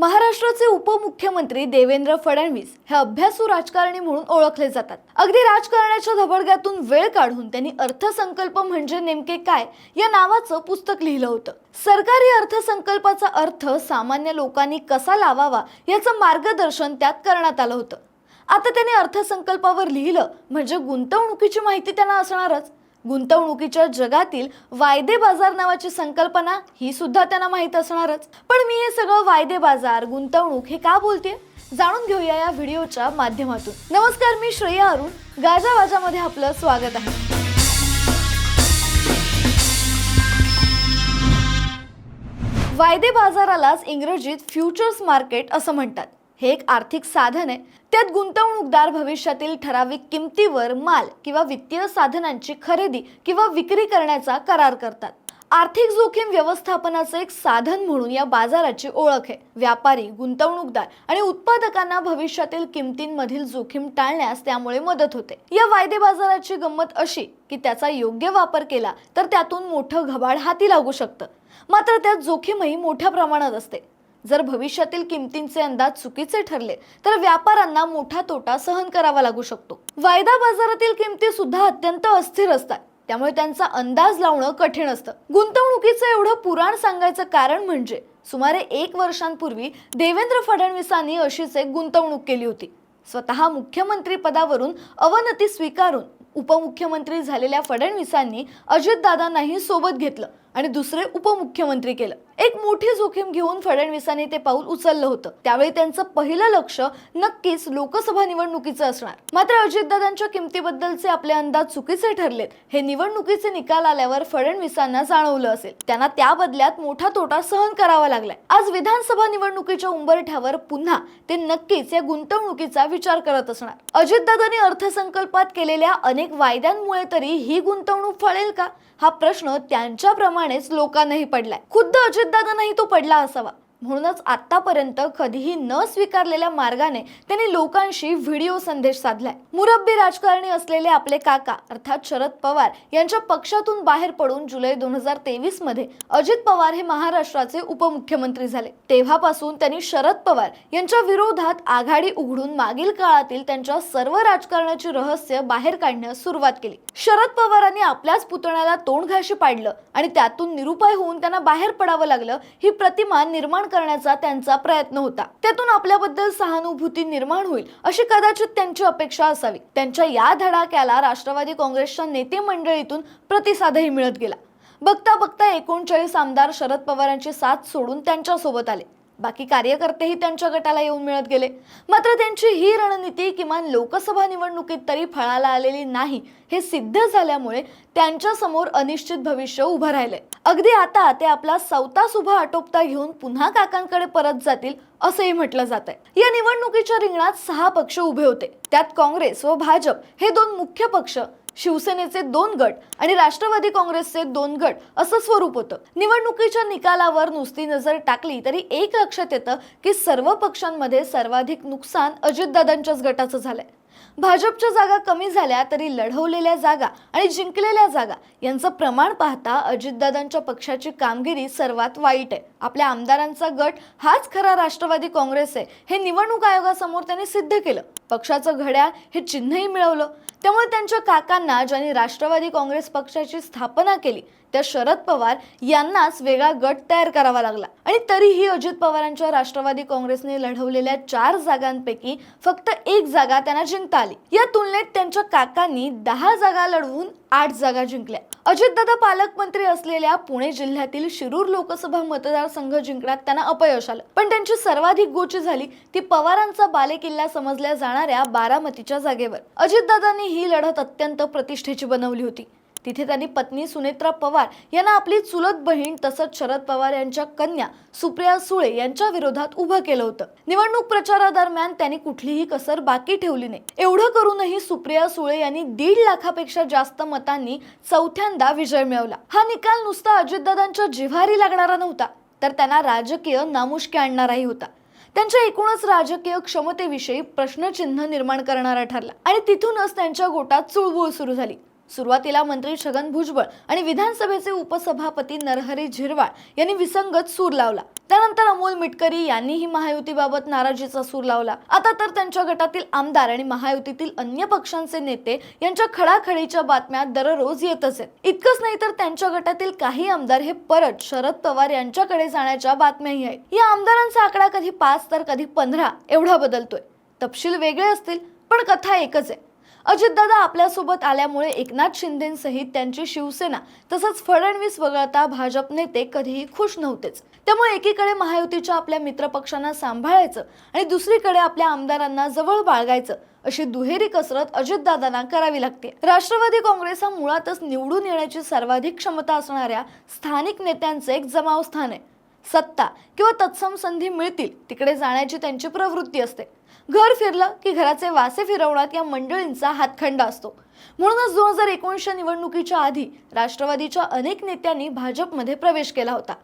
महाराष्ट्राचे उपमुख्यमंत्री देवेंद्र फडणवीस हे अभ्यासू राजकारणी म्हणून ओळखले जातात. अगदी राजकारणाच्या धबडग्यातून वेळ काढून त्यांनी अर्थसंकल्प म्हणजे नेमके काय या नावाचं पुस्तक लिहिलं होतं. सरकारी अर्थसंकल्पाचा अर्थ सामान्य लोकांनी कसा लावावा याचं मार्गदर्शन त्यात करण्यात आलं होतं. आता त्यांनी अर्थसंकल्पावर लिहिलं म्हणजे गुंतवणुकीची माहिती त्यांना असणारच. गुंतवणुकीच्या जगातील वायदे बाजार नावाची संकल्पना ही सुद्धा त्यांना माहीत असणारच. पण मी हे सगळं वायदे बाजार गुंतवणूक हे का बोलते? जाणून घेऊया या व्हिडिओच्या माध्यमातून. नमस्कार मी श्रेया अरुण. गाजावाजामध्ये आपलं स्वागत आहे. वायदे बाजारालाच इंग्रजीत फ्युचर्स मार्केट असं म्हणतात. हे एक आर्थिक साधन आहे. त्यात गुंतवणूकदार भविष्यातील ठराविक किमतीवर माल किंवा वित्तीय साधनांची खरेदी किंवा विक्री करण्याचा करार करतात. आर्थिक जोखीम व्यवस्थापनाचं एक साधन म्हणून या बाजाराची ओळख आहे. व्यापारी गुंतवणूकदार आणि उत्पादकांना भविष्यातील किमतींमधील जोखीम टाळण्यास त्यामुळे मदत होते. या वायदे बाजाराची गंमत अशी की त्याचा योग्य वापर केला तर त्यातून मोठं घबाड हाती लागू शकतं. मात्र त्यात जोखीमही मोठ्या प्रमाणात असते. जर भविष्यातील किमतींचे अंदाज चुकीचे ठरले तर व्यापाऱ्यांना मोठा तोटा सहन करावा लागू शकतो. वायदा बाजारातील किमती सुद्धा अत्यंत अस्थिर असतात. त्यामुळे त्यांचा अंदाज लावणं कठीण असतं. गुंतवणुकीचं एवढं पुराण सांगायचं कारण म्हणजे सुमारे एक वर्षांपूर्वी देवेंद्र फडणवीसांनी अशीच एक गुंतवणूक केली होती. स्वतः मुख्यमंत्री पदावरून अवनती स्वीकारून उपमुख्यमंत्री झालेल्या फडणवीसांनी अजितदादांनाही सोबत घेतलं आणि दुसरे उपमुख्यमंत्री केलं. एक मोठी जोखीम घेऊन फडणवीसांनी ते पाऊल उचललं होतं. त्यावेळी त्यांचं पहिलं लक्ष नक्कीच लोकसभा निवडणुकीचं असणार. मात्र अजितदादांच्या किमतीबद्दलचे आपले अंदाज चुकीचे ठरलेत. हे निवडणुकीचे निकाल आल्यावर फडणवीसांना जाणवलं असेल. त्यांना त्या बदल्यात मोठा तोटा सहन करावा लागलाय. आज विधानसभा निवडणुकीच्या उंबरठ्यावर पुन्हा ते नक्कीच या गुंतवणुकीचा विचार करत असणार. अजितदादांनी अर्थसंकल्पात केलेल्या अनेक वायद्यांमुळे तरी ही गुंतवणूक फळेल का? हा प्रश्न त्यांच्याप्रमाणेच लोकांनाही पडलाय. खुद्द अजित अजितदादांनाही तो पडला असावा. म्हणूनच आतापर्यंत कधीही न स्वीकारलेल्या मार्गाने त्यांनी लोकांशी व्हिडिओ संदेश साधलाय. मुरब्बी राजकारणी असलेले आपले काका अर्थात शरद पवार यांच्या पक्षातून बाहेर पडून जुलै दोन हजार तेवीसमध्ये अजित पवार हे महाराष्ट्राचे उपमुख्यमंत्री झाले. तेव्हापासून त्यांनी शरद पवार यांच्या विरोधात आघाडी उघडून मागील काळातील त्यांच्या सर्व राजकारणाची रहस्य बाहेर काढण्यास सुरुवात केली. शरद पवारांनी आपल्याच पुतण्याला तोंडघाशी पाडलं आणि त्यातून निरुपाय होऊन त्यांना बाहेर पडावं लागलं ही प्रतिमा निर्माण करण्याचा त्यांचा प्रयत्न होता. त्यातून आपल्याबद्दल सहानुभूती निर्माण होईल अशी कदाचित त्यांची अपेक्षा असावी. त्यांच्या या धडाक्याला राष्ट्रवादी काँग्रेसच्या नेते मंडळीतून प्रतिसादही मिळत गेला. बघता बघता एकोणचाळीस आमदार शरद पवारांची साथ सोडून त्यांच्यासोबत आले. बाकी कार्यकर्तेही त्यांच्या गटाला येऊन मिळत गेले. मात्र त्यांची ही रणनीती किमान लोकसभा निवडणुकीत तरी फळाला आलेली नाही हे सिद्ध झाल्यामुळे त्यांच्यासमोर अनिश्चित भविष्य उभं राहिलंय. अगदी आता ते आपला सवतास उभा आटोपता घेऊन पुन्हा काकांकडे परत जातील असंही म्हटलं जात आहे या निवडणुकीच्या रिंगणात सहा पक्ष उभे होते. त्यात काँग्रेस व भाजप हे दोन मुख्य पक्ष. शिवसेनेचे दोन गट आणि राष्ट्रवादी काँग्रेसचे दोन गट असं स्वरूप होतं. निवडणुकीच्या निकालावर नुसती नजर टाकली तरी एक लक्षात येतं की सर्व पक्षांमध्ये सर्वाधिक नुकसान अजितदादांच्याच गटाचं झालंय. भाजपच्या जागा कमी झाल्या तरी लढवलेल्या जागा आणि जिंकलेल्या जागा यांचं प्रमाण पाहता अजितदादांच्या पक्षाची कामगिरी सर्वात वाईट आहे. आपल्या आमदारांचा गट हाच खरा राष्ट्रवादी काँग्रेस आहे हे निवडणूक आयोगासमोर त्यांनी सिद्ध केलं. पक्षाचं घड्याळ हे चिन्हही मिळवलं. त्यामुळे त्यांच्या काकांना ज्यांनी राष्ट्रवादी काँग्रेस पक्षाची स्थापना केली त्या शरद पवार यांनाच वेगळा गट तयार करावा लागला. आणि तरीही अजित पवारांच्या राष्ट्रवादी काँग्रेसने लढवलेल्या चार जागांपैकी फक्त एक जागा त्यांना जिंकता आली. या तुलनेत त्यांच्या काकांनी दहा जागा लढवून आठ जागा जिंकल्या. अजितदादा पालकमंत्री असलेल्या पुणे जिल्ह्यातील शिरूर लोकसभा मतदारसंघ जिंकण्यात त्यांना अपयश आलं. पण त्यांची सर्वाधिक गोची झाली. ती पवारांचा बालेकिल्ला समजल्या जाणाऱ्या बारामतीच्या जागेवर. अजितदादांनी ही लढत अत्यंत प्रतिष्ठेची बनवली होती. तिथे त्यांनी पत्नी सुनेत्रा पवार यांना आपली चुलत बहीण तसंच शरद पवार यांच्या कन्या सुप्रिया सुळे यांच्या विरोधात उभं केलं होतं. निवडणूक प्रचारादरम्यान त्यांनी कुठलीही कसर बाकी ठेवली नाही. एवढं करूनही सुप्रिया सुळे यांनी दीड लाखापेक्षा जास्त मतांनी चौथ्यांदा विजय मिळवला. हा निकाल नुसता अजितदादांच्या जिव्हारी लागणारा नव्हता तर त्यांना राजकीय नामुष्की आणणाराही होता. त्यांच्या एकूणच राजकीय क्षमतेविषयी प्रश्नचिन्ह निर्माण करणारा ठरला आणि तिथूनच त्यांच्या गोटात चुळबुळ सुरू झाली. सुरुवातीला मंत्री छगन भुजबळ आणि विधानसभेचे उपसभापती नरहरी झिरवाळ यांनी विसंगत सूर लावला. त्यानंतर अमोल मिटकरी यांनीही महायुतीबाबत नाराजीचा सूर लावला. आता तर त्यांच्या गटातील आमदार आणि महायुतीतील अन्य पक्षांचे नेते यांच्या खडाखडीच्या बातम्या दररोज येतच आहेत इतकंच नाही तर त्यांच्या गटातील काही आमदार हे परत शरद पवार यांच्याकडे जाण्याच्या बातम्याही आहेत. या आमदारांचा आकडा कधी पाच तर कधी पंधरा एवढा बदलतोय. तपशील वेगळे असतील पण कथा एकच आहे. अजितदादा आपल्यासोबत आल्यामुळे एकनाथ शिंदेसहित त्यांची शिवसेना तसंच फडणवीस वगळता भाजप नेते कधीही खुश नव्हतेच. त्यामुळे एकीकडे महायुतीच्या आपल्या मित्रपक्षांना सांभाळायचं आणि दुसरीकडे आपल्या आमदारांना जवळ बाळगायचं अशी दुहेरी कसरत अजितदादांना करावी लागते. राष्ट्रवादी काँग्रेस हा मुळातच निवडून येण्याची सर्वाधिक क्षमता असणाऱ्या स्थानिक नेत्यांचे एक जमाव स्थान आहे. सत्ता किंवा तत्सम संधी मिळतील तिकडे जाण्याची त्यांची प्रवृत्ती असते. घर फिरलं की घराचे वासे फिरवण्यात या मंडळींचा हातखंडा असतो. म्हणूनच दोन हजार एकोणीसच्या निवडणुकीच्या आधी राष्ट्रवादीच्या अनेक नेत्यांनी भाजपमध्ये प्रवेश केला होता.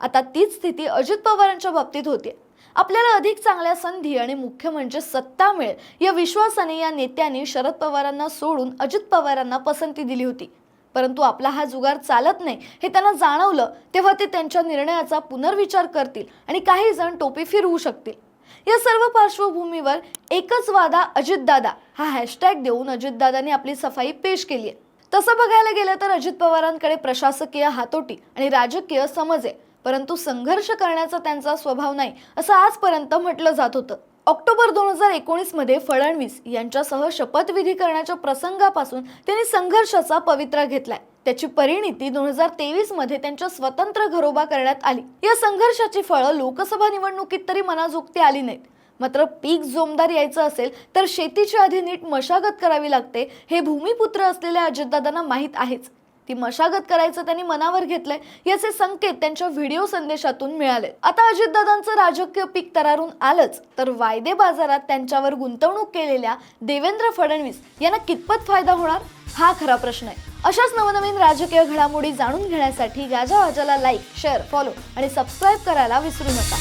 आता तीच स्थिती अजित पवारांच्या बाबतीत होती आपल्याला अधिक चांगल्या संधी आणि मुख्य म्हणजे सत्ता मिळेल या विश्वासाने या नेत्यांनी शरद पवारांना सोडून अजित पवारांना पसंती दिली होती. परंतु आपला हा जुगार चालत नाही हे त्यांना जाणवलं तेव्हा ते त्यांच्या निर्णयाचा पुनर्विचार करतील आणि काही जण टोपी फिरवू शकतील. या सर्व पार्श्वभूमीवर एकच वादा अजितदादा हा हॅशटॅग देऊन अजितदादांनी आपली सफाई पेश केली आहे तसं बघायला गेलं तर अजित पवारांकडे प्रशासकीय हातोटी आणि राजकीय समज आहे परंतु संघर्ष करण्याचा त्यांचा स्वभाव नाही असं आजपर्यंत म्हटलं जात होतं. ऑक्टोबर दोन हजार एकोणीसमध्ये फडणवीस यांच्यासह शपथविधी करण्याच्या प्रसंगापासून त्यांनी संघर्षाचा पवित्रा घेतलाय. त्याची परिणिती दोन हजार तेवीसमध्ये त्यांच्या स्वतंत्र घरोबा करण्यात आली. या संघर्षाची फळं लोकसभा निवडणुकीत तरी मनाजोगती आली नाहीत. मात्र पीक जोमदार यायचं असेल तर शेतीच्या आधी नीट मशागत करावी लागते हे भूमिपुत्र असलेल्या अजितदादांना माहीत आहेच. ती मशागत करायचं त्यांनी मनावर घेतलंय याचे संकेत त्यांच्या व्हिडिओ संदेशातून मिळाले आता अजितदादांचं राजकीय पीक तरारून आलंच तर वायदे बाजारात त्यांच्यावर गुंतवणूक केलेल्या देवेंद्र फडणवीस यांना कितपत फायदा होणार? हा खरा प्रश्न आहे. अशाच नवनवीन राजकीय घडामोडी जाणून घेण्यासाठी गाजा वाजाला लाईक शेअर फॉलो आणि सबस्क्राईब करायला विसरू नका.